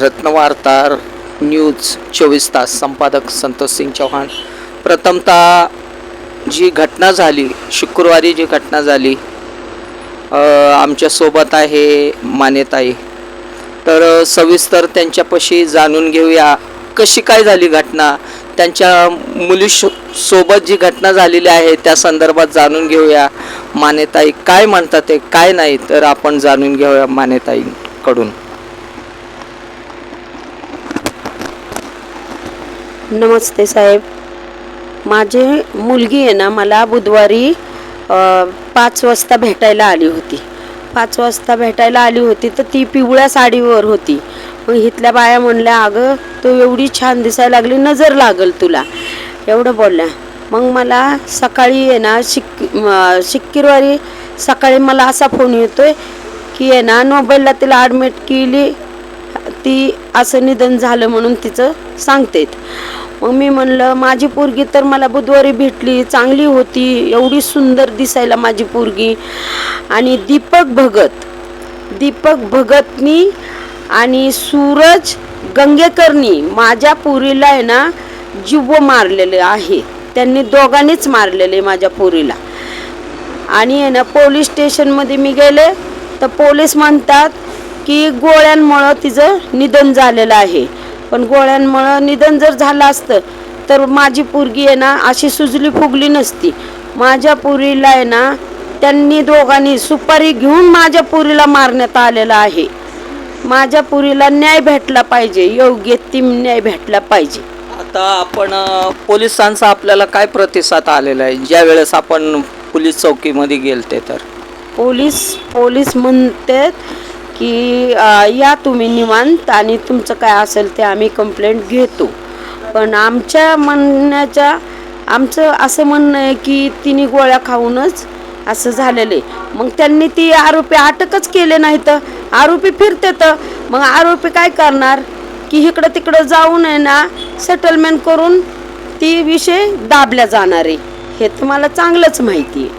रत्नवार्तार news चोवीस तास संपादक संतोष सिंग चौहान. प्रथमतः जी घटना झाली शुक्रवारी जी घटना झाली आमच्यासोबत आहे मान्यताई तर सविस्तर त्यांच्यापाशी जाणून घेऊया कशी काय झाली घटना. त्यांच्या मुली शो- सोबत जी घटना झालेली आहे त्या संदर्भात जाणून घेऊया. मान्यताई काय म्हणतात ते काय नाही तर आपण जाणून घेऊया मान्यताईकडून नमस्ते साहेब. माझी मुलगी आहे ना मला बुधवारी पाच वाजता भेटायला आली होती. पाच वाजता भेटायला आली होती तर ती पिवळ्या साडीवर होती. मग इथल्या बाया म्हणल्या अगं तू एवढी छान दिसायला लागली नजर लागल तुला. एवढं बोलल्या. मग मला सकाळी आहे ना शिक म, शिक्कीरवारी सकाळी मला असा फोन येतोय की आहे ना नोबेलला तिला ॲडमिट केली. ती असं निधन झालं म्हणून तिचं सांगतेत. मग मी म्हणलं माझी पोरगी तर मला बुधवारी भेटली चांगली होती एवढी सुंदर दिसायला माझी पोरगी. आणि दीपक भगत दीपक भगतनी आणि सूरज गंगेकरनी माझ्या पोरीला आहे ना जीव मारलेले आहे. त्यांनी दोघांनीच मारलेले माझ्या पोरीला. आणि आहे ना पोलीस स्टेशनमध्ये मी गेले तर पोलीस म्हणतात की गोळ्यांमुळं तिचं निधन झालेलं आहे. पण गोळ्यांमुळं निधन जर झालं असतं तर माझी पोरगी आहे ना अशी सुजली फुगली नसती. माझ्या पुरीला आहे ना त्यांनी दोघांनी सुपारी घेऊन माझ्या पुरीला मारण्यात आलेलं आहे. माझ्या पुरीला न्याय भेटला पाहिजे योग्य ती न्याय भेटला पाहिजे. आता आपण पोलिसांचा आपल्याला काय प्रतिसाद आलेला आहे? ज्या वेळेस आपण पोलीस चौकीमध्ये गेलते तर. पोलीस पोलीस म्हणतात की या तुम्ही निवांत आणि तुमचं काय असेल ते आम्ही कंप्लेंट घेतो. पण आमच्या म्हणण्याच्या आमचं असं म्हणणं आहे की तिने गोळ्या खाऊनच असं झालेलं आहे. मग त्यांनी ती आरोपी अटकच केले नाही तर आरोपी फिरते तर. मग आरोपी काय करणार? की इकडं तिकडं जाऊन आहे ना सेटलमेंट करून ती विषय दाबल्या जाणार आहे. हे तुम्हाला चांगलंच माहिती आहे.